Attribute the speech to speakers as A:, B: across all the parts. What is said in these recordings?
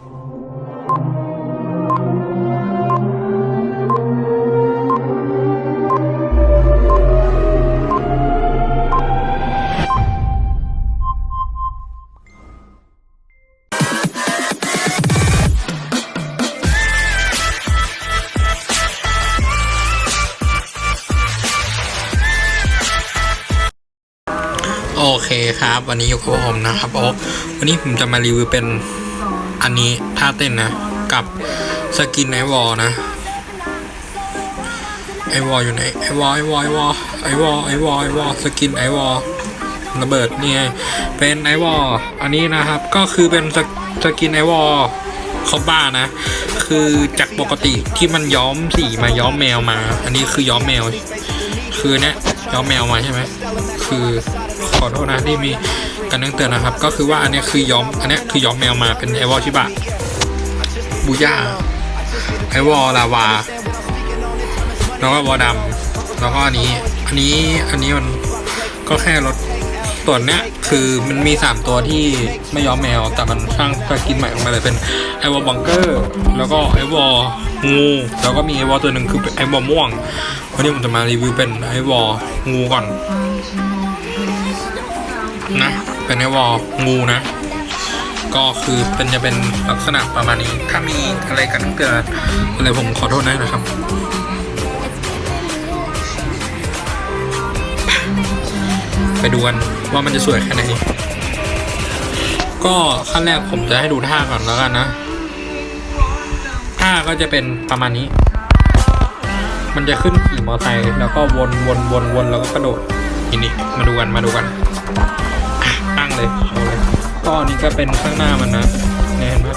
A: โอเคครับ วันนี้อยู่กับผมนะครับโอ๊ควันนี้ผมจะมารีวิวเป็น อันนี้ท่าเต้นนะ กับสกินไอวอลนะไอวอลอยู่ไหนไอวอลไอวอลไอวอลไอวอลไอวอลไอวอลสกินไอวอลระเบิดนี่ไงเป็นไอวอลอันนี้นะครับก็คือเป็นสกสกินไอวอลเขาบ้านะ คือจากปกติที่มันย้อมสีมาย้อมแมวมา อันนี้คือย้อมแมว คือเนี้ยย้อมแมวมาใช่ไหมคือขอโทษนะที่มี การเตือนนะครับ ก็คือว่าอันนี้คือย้อมอันนี้คือย้อมแมวมาเป็นไอวอลชิบะบูย่าไอวอลลาวาแล้วก็วอลดำแล้วก็อันนี้ อันนี้อันนี้มันก็แค่ลดตัวเนี้ยคือมันมีสามตัวที่ไม่ย้อมแมว แต่มันสร้างสกินใหม่ออกมาเลยเป็นไอวอลบังเกอร์แล้วก็ไอวอลงูแล้วก็มีไอวอลตัวหนึ่งคือไอวอลม่วงวันนี้ผมจะมารีวิวเป็นไอวอลงูก่อน นะ เป็นไอวอลงูนะ ก็คือเป็นจะเป็นลักษณะประมาณนี้ ถ้ามีอะไรกันเกิดอะไรผมขอโทษนะนะครับไปดูกันว่ามันจะสวยแค่ไหน ก็ขั้นแรกผมจะให้ดูท่าก่อนแล้วกันนะ ท่าก็จะเป็นประมาณนี้ มันจะขึ้นขี่มอเตอร์ไซค์แล้วก็วนวนวนวนแล้วก็กระโดดนี่นี่มาดูกันมาดูกันอะตั้ง เลยโชว์เลยก็อันนี่ก็เป็นข้างหน้ามันนะเนี่ยเห็นไหม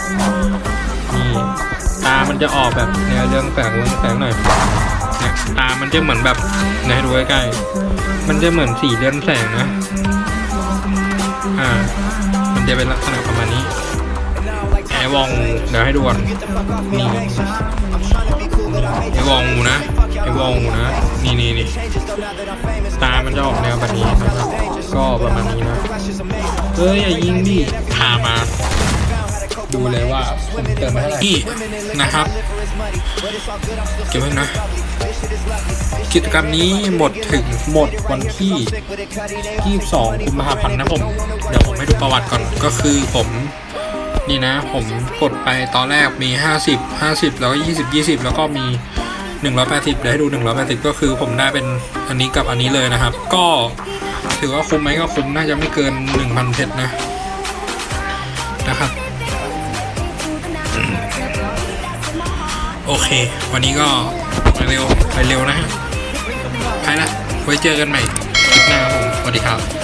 A: นี่ตามันจะออกแบบแนวเรื่องแสงเรื่องแสงหน่อยเนี่ยตามันจะเหมือนแบบเนี่ยให้ดูใกล้ๆมันจะเหมือนสีเรือนแสงนะอ่า มันจะเป็นลักษณะประมาณนี้ไอวองเดี๋ยวให้ดูก่อนนี่ไอวองงูนะไอวองงูนะนี่นี่นี่ตามันจะออกแนวแบบนี้นะครับก็ประมาณนี้นะ เฮ้ยอย่ายิงดิพามา ดูเลยว่าผมเติมมาเท่าไหร่นี่นะครับ เก็บไว้นะ กิจกรรมนี้หมดถึงหมดวันที่ 22กุมภาพันธ์นะผม เดี๋ยวผมให้ดูประวัติก่อนก็คือผมนี่นะ ผมกดไปตอนแรกมี 50 50 แล้วก็ 20 20 แล้วก็มี 180เดี๋ยวให้ดู 180 ก็คือผมได้เป็นอันนี้กับอันนี้เลยนะครับ ก็ ถือว่าคุ้มไหมก็คุ้มน่าจะไม่เกิน1,000เพชรนะ นะครับ โอเค วันนี้ก็ไปเร็วไปเร็วนะฮะไปละไว้เจอกันใหม่คลิปหน้าครับผมสวัสดีครับ